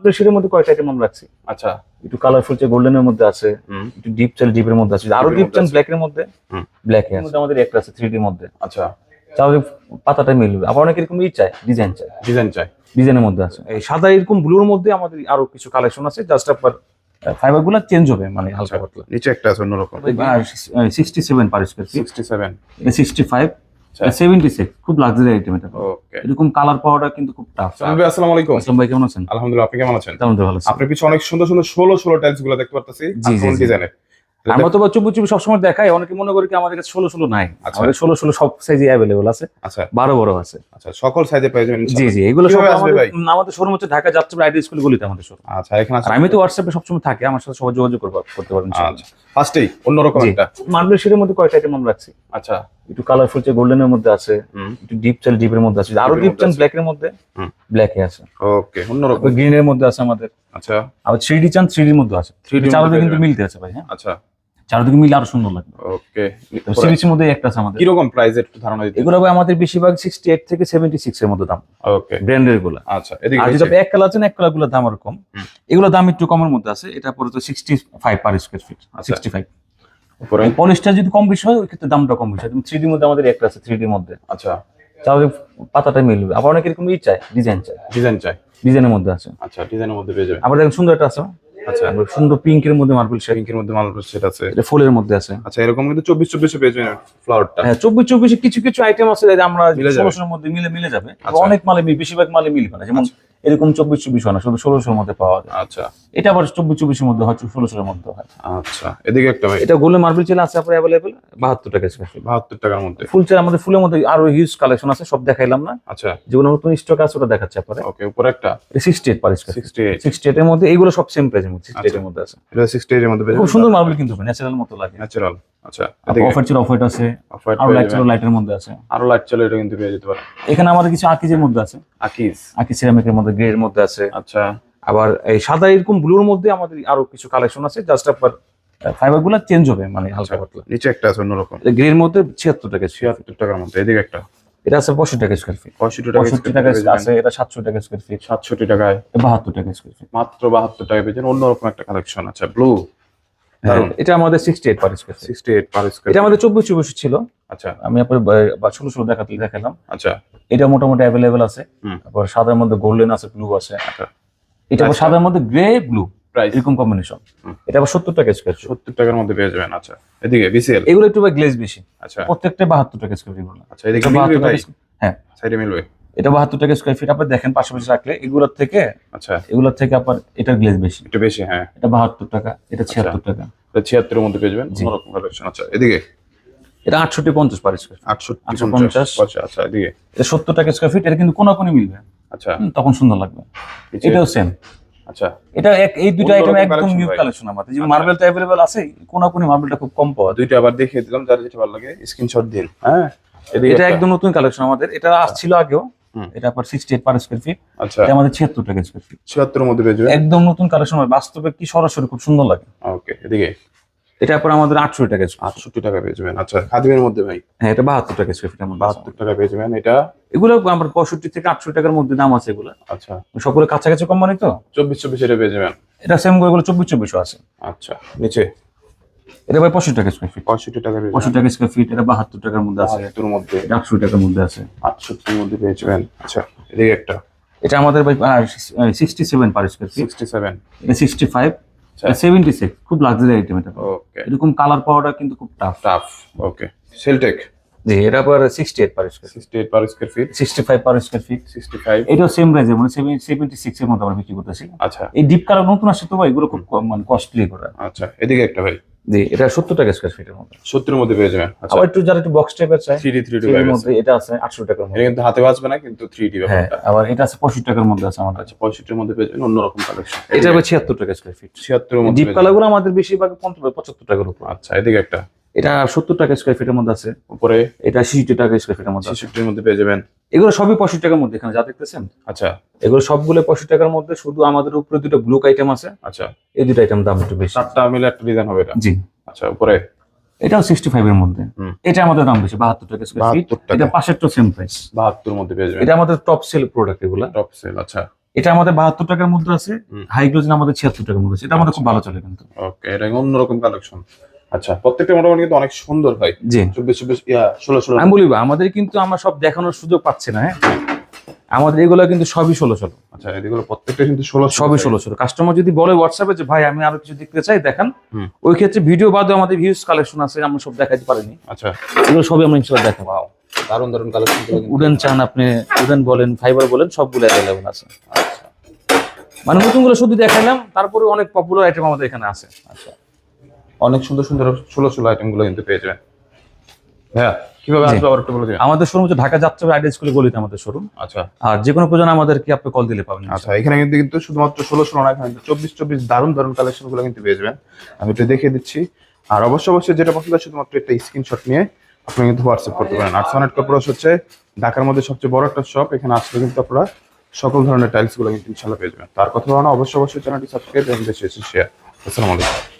আমাদের সেটার মধ্যে কয়েকটা আইটেম আমরা রাখছি। আচ্ছা। একটু কালারফুল চেয়ে গোল্ডেনের মধ্যে আছে একটু ডিপ চাল ডিপের মধ্যে আছে। আরও ডিপ মধ্যে চাল আছে। ব্ল্যাক এর মধ্যে হুম। ব্ল্যাক এর মধ্যে আমাদের একটা আছে থ্রি ডির মধ্যে। আচ্ছা। তাহলে পাতাটা মিলবে। আবার অনেক এরকম ই চাই ডিজাইন চাই ডিজাইন চাই ডিজাইনের মধ্যে আছে। এই সাদা এরকম ব্লুর মধ্যে আমাদের আরও কিছু কালেকশন আছে জাস্ট আপনার ফাইবারগুলো চেঞ্জ হবে মানে হালকা পাতলা। নিচে একটা আছে অন্যরকম। Sixty seven per square sixty seven sixty five আচ্ছা। সেভেন্টি সিক্স খুব লাক্সারি আইটেম এটা। ওকে এরকম কালার পাওয়াটা কিন্তু খুব টাফ ভাই আসসালামু আলাইকুম। আসলাম ভাই কেমন আছেন? আলহামদুলিল্লাহ আপনি কেমন আছেন? তেমন ভালো আছি। আপনার পিছনে অনেক সুন্দর সুন্দর টাইলসগুলো দেখতে পারতেছি জি, জি, জি। ডিজাইনের আমরা তো চুপু চুপু সবসময় দেখাই অনেকে মনে করি কি আমাদের কাছে ষোলো ষোলো নাই। আচ্ছা। আমাদের ষোলো ষোলো সব সাইজে অ্যাভেলেবল আছে আচ্ছা। বারো বড় আছে। আচ্ছা সকল সাইজে পেয়ে যাবেন জি জি এগুলো সব কীভাবে আমাদের শোরুম হচ্ছে ঢাকা যাচ্ছে আইডি স্কুল গুলিতে আমাদের শোরুম আচ্ছা এখানে আমি তো হোয়াটসঅ্যাপে সবসময় থাকি আমার সাথে সবাই যোগাযোগ করতে পারবেন আচ্ছা। ফার্স্টেই অন্যরকম। একটা। মার্বেল শেডের মধ্যে কয়েকটা আইটেম আমরা রাখছি। আচ্ছা। একটু কালারফুল চেয়ে গোল্ডেনের মধ্যে আছে একটু ডিপ চাল ডিপের মধ্যে আছে। আরও ডিপ চান ব্ল্যাকের ব্ল্যাক এর মধ্যে হুম। ব্ল্যাক এ আছে। ওকে অন্যরকম। গ্রিন এর মধ্যে আছে আমাদের। আচ্ছা। আর থ্রি ডি চান থ্রি ডির মধ্যে আছে। 3D র চারদিকে কিন্তু মিলতে আছে ভাই হ্যাঁ। আচ্ছা। চারদিকে মিলে আরও সুন্দর লাগবে। ওকে সিরিজের মধ্যে একটা আছে আমাদের। কীরকম প্রাইস একটু ধারণা দিতে? এগুলো ভাই আমাদের বেশিরভাগ সিক্সটি এইট থেকে সেভেন্টি সিক্স এর মধ্যে দাম। ওকে ব্র্যান্ডেরগুলো আচ্ছা এদিকে আর আপনি এক কালার আছেন এক কালারগুলোর দাম আর কম। এগুলো দাম একটু কমের মধ্যে আছে। এটা পরে তো sixty five per square feet আচ্ছা। সিক্সটি ফাইভ উপরে পলিশটা যদি কম বেশি হয় ওই ক্ষেত্রে দামটা কম বেশি হয়। থ্রি ডির মধ্যে আমাদের একটা আছে থ্রি ডির মধ্যে। আচ্ছা। তাহলে পাতাটা মিলবে। আবার অনেক এরকম ই চাই ডিজাইন চাই ডিজাইন চাই ডিজাইনের মধ্যে আছে। আচ্ছা ডিজাইনের মধ্যে পেয়ে যাবেন। আবার দেখেন সুন্দর একটা আছে। আচ্ছা সুন্দর পিঙ্কের মধ্যে মার্বেল শেড পিঙ্কের মধ্যে মার্বেল সেট আছে। এটা ফুলের মধ্যে আছে। আচ্ছা এরকম কিন্তু চব্বিশ চব্বিশে পেয়ে যাবেন ফ্লাওয়ারটা হ্যাঁ চব্বিশ চব্বিশে কিছু কিছু আইটেম আছে যেটা আমরা মিলে। মধ্যে মিলে মিলে যাবে। আচ্ছা। অনেক মালে মিল বেশিরভাগ মালে মিলবে না যেমন এরকম চব্বিশ চব্বিশ হয় না শুধু ষোলোশোর মধ্যে পাওয়া যায়। আচ্ছা। এটা আবার চব্বিশ চব্বিশের মধ্যে হয় ষোলোশোর মধ্যে হয়। আচ্ছা এদিকে একটা ভাই। এটা গোলে মার্বেল চেলা আছে আপনার অ্যাভেলেবেল বাহাত্তর টাকা বাহাত্তর টাকার মধ্যে। ফুল চেলা আমাদের ফুলের মধ্যে আরও হিউজ কালেকশন আছে সব দেখাইলাম না। আচ্ছা। যেগুলো নতুন স্টক আছে ওটা দেখাচ্ছে আপনারা ওকে উপরে একটা। Sixty eight per square sixty eight sixty মধ্যে এগুলো সব সেম প্রাইসের মধ্যে সিক্সটি এইট এর মধ্যে আছে। এটা সিক্সটি এইট এর মধ্যে খুব সুন্দর মার্বেল কিন্তু ন্যাচারাল মতো লাগে। ন্যাচারাল আচ্ছা অফার ছিল অফার আছে। আরও লাইট ছিল লাইটের মধ্যে আছে। আরও লাইট চলে এটা কিন্তু পেয়ে যেতে পারে এখানে আমাদের কিছু আকিজের মধ্যে আছে। আকিজ? আকি সিরামিকের মধ্যে গ্রে এর মধ্যে আছে। আচ্ছা। আবার এই সাদা এরকম ব্লুর মধ্যে আমাদের আরও কিছু কালেকশন আছে জাস্ট আপনার ফাইবারগুলো চেঞ্জ হবে মানে হালকা পাতলা। নিচে একটা আছে অন্যরকম। গ্রে এর মধ্যে ছিয়াত্তর টাকা ছিয়াত্তর টাকার মধ্যে এদিকে একটা। এটা আছে পঁয়ষট্টি টাকা স্কোয়ার ফিট পঁয়ষট্টি টাকা পঁয়ষট্টি টাকা আছে এটা সাতশো টাকা স্কোয়ার ফিট সাতষট্টি টাকায়। বাহাত্তর টাকা স্কোয়ার ফিট মাত্র বাহাত্তর টাকা পেয়েছেন অন্যরকম একটা কালেকশন আচ্ছা ব্লু। এটা আমাদের sixty eight per square sixty eight per square এটা আমাদের চব্বিশ চব্বিশ ছিল। আচ্ছা। আমি আপনার ষোলো ষোলো দেখাতে দেখালাম। আচ্ছা। এটা মোটামুটি অ্যাভেলেবেল আছে। তারপর সাদার মধ্যে গোল্ডেন আছে ব্লু আছে। আচ্ছা। এটা আচ্ছা। সাদার মধ্যে গ্রে ব্লু প্রাইস এরকম কম্বিনেশন এটা আবার সত্তর টাকা স্কোয়ার সত্তর টাকার মধ্যে পেয়ে যাবেন। আচ্ছা। এদিকে বিসিএল এগুলো একটু গ্লেজ বেশি। আচ্ছা। প্রত্যেকটা বাহাত্তর টাকা স্কোয়ার বললাম। আচ্ছা এদিকে 72 টাকা হ্যাঁ। সাইডে মিলবে? এটা বাহাত্তর টাকা স্কোয়ার ফিট আপনি দেখেন পাশাপাশি রাখলে এগুলোর থেকে আচ্ছা। এগুলোর থেকে আপনার এটার গ্লেজ বেশি। একটু বেশি হ্যাঁ। এটা বাহাত্তর টাকা এটা ছিয়াত্তর টাকা। এটা ছিয়াত্তরের মধ্যে পেয়ে যাবেন। কালেকশন আচ্ছা এদিকে? এটা আটষট্টি পঞ্চাশ পার স্কোয়ার আটষট্টি পঞ্চাশ। আচ্ছা আচ্ছা এদিকে? এটা সত্তর টাকা স্কোয়ার ফিট এটা কিন্তু কোনাকুনি মিলবে। আচ্ছা। তখন সুন্দর লাগবে। এটাও সেম আচ্ছা। এটা এক এই দুটো অন্যরকম আইটেম একদম নিউ কালেকশন আমাদের। যে আচ্ছা। মার্বেল তো আছে মার্বেলটা খুব কম পাওয়া দুইটা আবার দেখিয়ে দিলাম যার যেটা ভালো লাগে স্ক্রিনশট দিন হ্যাঁ? এটা একদম নতুন কালেকশন আমাদের। এটা আসছিল আগেও। এটা আপনার sixty eight per square feet আচ্ছা। এটা আমাদের ছিয়াত্তর টাকা স্কোয়ার ফিট ছিয়াত্তরের মধ্যে পেয়ে একদম নতুন কালেকশন বাস্তবে কি সরাসরি খুব সুন্দর লাগে। ওকে এদিকে। এটা আপনার আমাদের আটশো টাকা। আটষট্টি টাকা পেয়ে যাবেন আচ্ছা খাদিমের মধ্যে ভাই? হ্যাঁ এটা বাহাত্তর টাকা স্কোয়ার ফিট। বাহাত্তর টাকা পেয়ে যাবেন এটা? এগুলো আমার পঁয়ষট্টি থেকে আটশো টাকার মধ্যে দাম আছে এগুলো। আচ্ছা। সকলে কাছাকাছি কোম্পানি তো? চব্বিশ চব্বিশ এটা পেয়ে যাবেন এটা সেম এগুলো চব্বিশ চব্বিশও আছে। আচ্ছা নিচে? এটা ভাই পঁয়ষট্টি টাকা স্কোয়ার ফিট পঁয়ষট্টি টাকা পেয়ে পঁয়ষট্টি টাকা স্কোয়ার ফিট এটা বাহাত্তর টাকার মধ্যে আছে। বাহাত্তর মধ্যে? আটশো টাকার মধ্যে আছে। আটষট্টির মধ্যে পেয়ে যাবেন। আচ্ছা এদিকে একটা। এটা আমাদের ভাই sixty seven per square feet sixty seven এটা সিক্সটি ফাইভ সেভেন্টি সিক্স খুব লাক্সারি আইটেম এটা। ওকে এরকম কালার পাওয়াটা কিন্তু খুব টাফ টাফ ওকে সেলটেক জি এটা আবার sixty eight per square sixty eight per square feet sixty five per square feet sixty five এটাও সেম প্রাইসে মানে সেভেন্টি সিক্স এর মধ্যে আমরা বিক্রি করতেছি। আচ্ছা। এই ডিপ কালার নতুন আসছে তো ভাই এগুলো খুব মানে কস্টলি করে আচ্ছা এদিকে একটা ভাই। জি এটা সত্তর টাকা স্কোয়ার ফিটের মধ্যে। সত্তরের মধ্যে পেয়ে যাবেন। আচ্ছা। আবার একটু যারা একটু বক্স টাইপের চাই থ্রি থ্রি এর মধ্যে এটা আছে আটশো টাকার মধ্যে। কিন্তু হাতে বাঁচবে না কিন্তু থ্রি ডি হ্যাঁ আবার এটা আছে পঁয়ষট্টি টাকার মধ্যে আছে আমাদের আছে পঁয়ষট্টির মধ্যে পেয়ে যাবেন অন্যরকম কালেকশন এটা হবে ছিয়াত্তর টাকা স্কোয়ার ফিট ছিয়াত্তর মধ্যে ডিপ পেয়ে কালারগুলো আমাদের বেশিরভাগ পঞ্চাশ পঁচাত্তর টাকার উপর। আচ্ছা এদিকে একটা। এটা সত্তর টাকা স্কোয়ার ফিটের মধ্যে আছে। উপরে? এটা ছিষট্টি টাকা স্কোয়ার ফিটের মধ্যে আছে। ছেষট্টির মধ্যে পেয়ে যাবেন। এগুলো সবই পঁয়ষট্টি টাকার মধ্যে এখানে যা দেখতেছেন। আচ্ছা। এগুলো সবগুলো পঁয়ষট্টি টাকার মধ্যে শুধু আমাদের উপরে দুটো ব্লু আইটেম আছে। আচ্ছা। এই দুটো আইটেম দাম একটু বেশি। চারটা মিলে একটা ডিজাইন হবে এটা? জি। আচ্ছা উপরে? এটাও সিক্সটি ফাইভ এর মধ্যে। এটা আমাদের দাম বেশি বাহাত্তর টাকা স্কোয়ার ফিট 72 টাকা। এটা পাশেরটা সেম প্রাইস বাহাত্তর মধ্যে পেয়ে যাবেন। এটা আমাদের টপ সেল প্রোডাক্ট এগুলো। টপ সেল আচ্ছা। এটা আমাদের বাহাত্তর টাকার মধ্যে আছে। হুম। হাইগ্লোজেন আমাদের ছিয়াত্তর টাকার মধ্যে আছে। এটা আমাদের খুব ভালো চলে কিন্তু। ওকে এটা অন্যরকম কালেকশন আচ্ছা প্রত্যেকটা মোটামুটি কিন্তু অনেক সুন্দর ভাই জি। চব্বিশ চব্বিশ ষোলো ষোলো। আমি বলি আমাদের কিন্তু আমরা সব দেখানোর সুযোগ পাচ্ছি না হ্যাঁ? আমাদের এগুলো কিন্তু সবই ষোলো ষোলো। আচ্ছা এদিকে প্রত্যেকটা কিন্তু ষোলো সবই ষোলো ষোলো। কাস্টমার যদি বলে হোয়াটসঅ্যাপে যে ভাই আমি আরও কিছু দেখতে চাই দেখান। ওই ক্ষেত্রে ভিডিও বাদে আমাদের ভিউজ কালেকশন আছে আমরা সব দেখাতে পারিনি। আচ্ছা। এগুলো সবই আমরা ইনশাল্লাহ দেখাবো। দারুণ দারুণ কালেকশন উডেন চান আপনি উডেন বলেন ফাইবার বলেন সবগুলো অ্যাভেলেবল আছে। আচ্ছা। মানে নতুনগুলো শুধু দেখালাম তারপরে অনেক পপুলার আইটেম আমাদের এখানে আছে। আচ্ছা। অনেক সুন্দর সুন্দর ষোলো ষোলো আইটেমগুলো কিন্তু পেয়ে যাবেন। হ্যাঁ কীভাবে আসবে আবার একটু বলে দিবেন? আমাদের শোরুম হচ্ছে ঢাকা যাত্রা আইডিয়া স্কুলে গলিতে আমাদের শোরুম আচ্ছা। আর যে কোনো প্রয়োজন আমাদেরকে আপনি কল দিলে পাবেন আচ্ছা এখানে কিন্তু কিন্তু শুধুমাত্র ষোলো ষোলো না এখানে চব্বিশ চব্বিশ দারুণ দারুণ কালেকশনগুলো কিন্তু পেয়ে যাবেন। আমি একটু দেখিয়ে দিচ্ছি। আর অবশ্যই অবশ্যই যেটা পছন্দ শুধুমাত্র একটা স্ক্রিনশট নিয়ে আপনি কিন্তু হোয়াটসঅ্যাপ করতে পারেন। আর সনেট কর্পোরেশ হচ্ছে ঢাকার মধ্যে সবচেয়ে বড় একটা শপ এখানে আসলে কিন্তু আপনারা সকল ধরনের টাইলসগুলো কিন্তু ইনশাল্লাহ পেয়ে যাবেন। তার কথা বলা অবশ্যই অবশ্যই চ্যানেলটি সাবস্ক্রাইব এবং বেশি শেয়ার আসসালামু আলাইকুম।